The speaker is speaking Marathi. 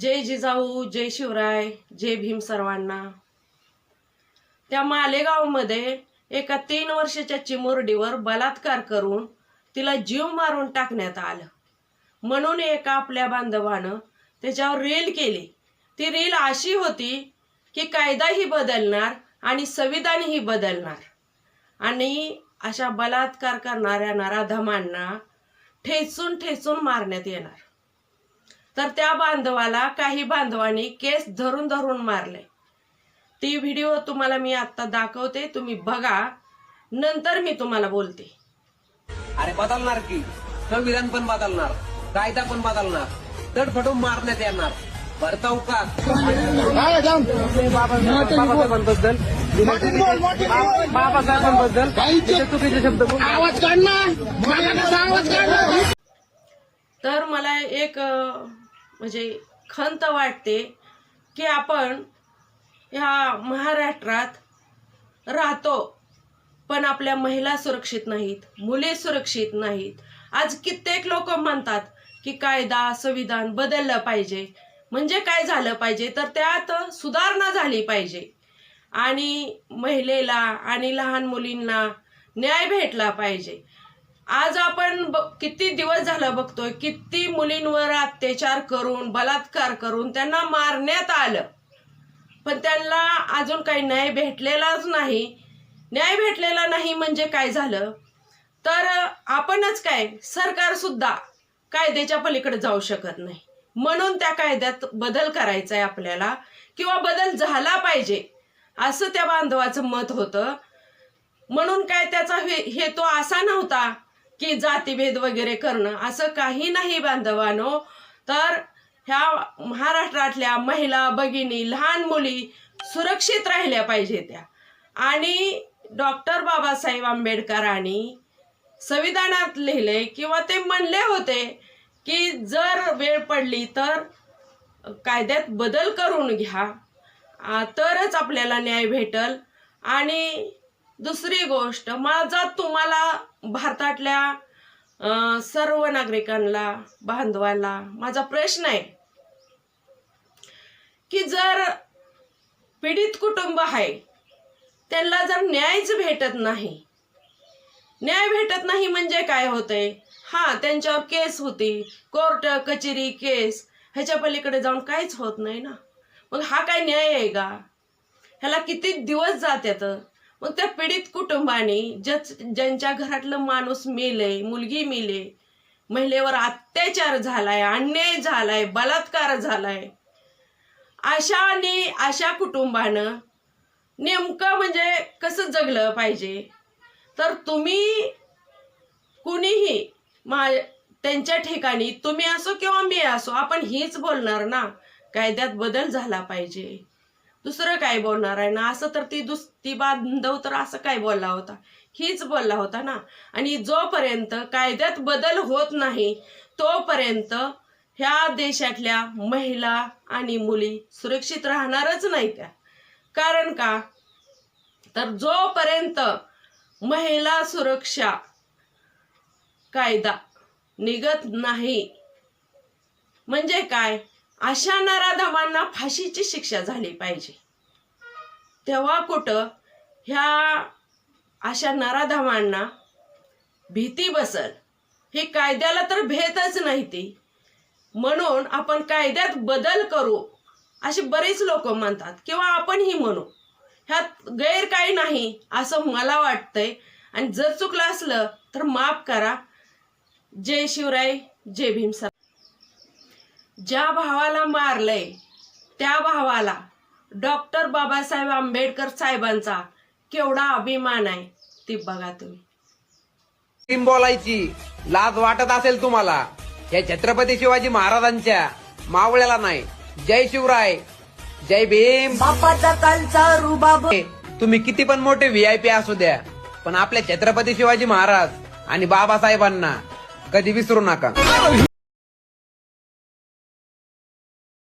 जय जिजाऊ जय शिवराय जय भीम सर्वांना. त्या मालेगावमध्ये एका तीन वर्षाच्या चिमुरडीवर बलात्कार करून तिला जीव मारून टाकण्यात आलं. म्हणून एका आपल्या बांधवानं त्याच्यावर रील केली. ती रील अशी होती की कायदाही बदलणार आणि संविधानही बदलणार. आणि अशा बलात्कार करणाऱ्या नराधमांना ठेचून ठेचून मारण्यात येणार. तर त्या बांधवाला काही बांधवांनी केस धरून धरून मारले. ती व्हिडिओ तुम्हाला मी आता दाखवते तुम्ही बघा. नंतर मी तुम्हाला बोलते. अरे बदलणार की? संविधान पण बदलणार कायदा पण बदलणार तडफडून मारण्यात येणार. भरताव का? बाबासाहेबांबद्दल बाबासाहेबांबद्दल चुकीचे शब्द आवाज काढ ना. मला कसा आवाज काढ तर मला एक म्हणजे खंत वाटते की आपण ह्या महाराष्ट्रात राहतो पण आपल्या महिला सुरक्षित नाहीत मुले सुरक्षित नाहीत. आज कित्येक लोक म्हणतात की कायदा संविधान बदललं पाहिजे. म्हणजे काय झालं पाहिजे? तर त्यात सुधारणा झाली पाहिजे. आणि महिलेला आणि लहान मुलींना न्याय भेटला पाहिजे. आज आपण किती दिवस झालं बघतोय किती मुलींवर अत्याचार करून बलात्कार करून त्यांना मारण्यात आलं. पण त्यांना अजून काही न्याय भेटलेलाच नाही. न्याय भेटलेला नाही म्हणजे काय झालं? तर आपणच काय सरकार सुद्धा कायद्याच्या पलीकडे जाऊ शकत नाही. म्हणून त्या कायद्यात बदल करायचा आहे आपल्याला किंवा बदल झाला पाहिजे असं त्या बांधवाचं मत होतं. म्हणून काय त्याचा हे हेतू असा नव्हता की जातीभेद वगैरे करणं असं काही नाही बांधवानो. तर ह्या महाराष्ट्रातल्या महिला भगिनी लहान मुली सुरक्षित राहिल्या पाहिजे त्या. आणि डॉक्टर बाबासाहेब आंबेडकरांनी संविधानात लिहिले किंवा ते म्हणले होते की जर वेळ पडली तर कायद्यात बदल करून घ्या तरच आपल्याला न्याय भेटल. आणि दुसरी गोष्ट माझा तुम्हाला भारतातल्या सर्व नागरिकांना बांधवाला माझा प्रश्न आहे की जर पीडित कुटुंब आहे त्यांना जर न्यायच भेटत नाही न्याय भेटत नाही म्हणजे काय होतंय? हा त्यांच्यावर केस होती कोर्ट कचेरी केस ह्याच्या पलीकडे जाऊन काहीच होत नाही ना. मग हा काय न्याय आहे का? ह्याला किती दिवस जात्यात मग त्या पीडित कुटुंबाने ज्याच ज्यांच्या घरातलं माणूस मेले मुलगी मेले महिलेवर अत्याचार झालाय अन्याय झालाय बलात्कार झालाय अशाने अशा कुटुंबानं नेमकं म्हणजे कसं जगलं पाहिजे? तर तुम्ही कुणीही मा त्यांच्या ठिकाणी तुम्ही असो किंवा मी असो आपण हीच बोलणार ना? कायद्यात बदल झाला पाहिजे. दुसरं काय बोलणार आहे ना? असं तर ती दुस ती बांधव तर असं काय बोलला होता? हीच बोलला होता ना? आणि जोपर्यंत कायद्यात बदल होत नाही तोपर्यंत ह्या देशातल्या महिला आणि मुली सुरक्षित राहणारच नाही त्या. कारण का? तर जोपर्यंत महिला सुरक्षा कायदा निघत नाही म्हणजे काय? अशा नराधमांना फाशीची शिक्षा झाली पाहिजे. तेव्हा कुठं ह्या अशा नराधमांना भीती बसल हे कायद्याला तर भेटच नाही ती. म्हणून आपण कायद्यात बदल करू असे बरेच लोक म्हणतात किंवा आपणही म्हणू. ह्यात गैर काही नाही असं मला वाटतंय. आणि जर चुकलं असलं तर माफ करा. जय शिवराय जय भीमसा ज्या भावाला मारलंय त्या भावाला डॉक्टर बाबासाहेब आंबेडकर साहेबांचा केवढा अभिमान आहे ती बघा तुम्ही. टीम बोलायची लाज वाटत असेल तुम्हाला. या छत्रपती शिवाजी महाराजांच्या मावळ्याला नाही. जय शिवराय जय भीम. बापाचा कालचा रुबाब. तुम्ही किती पण मोठे व्हीआयपी असू द्या पण आपल्या छत्रपती शिवाजी महाराज आणि बाबासाहेबांना कधी विसरू नका.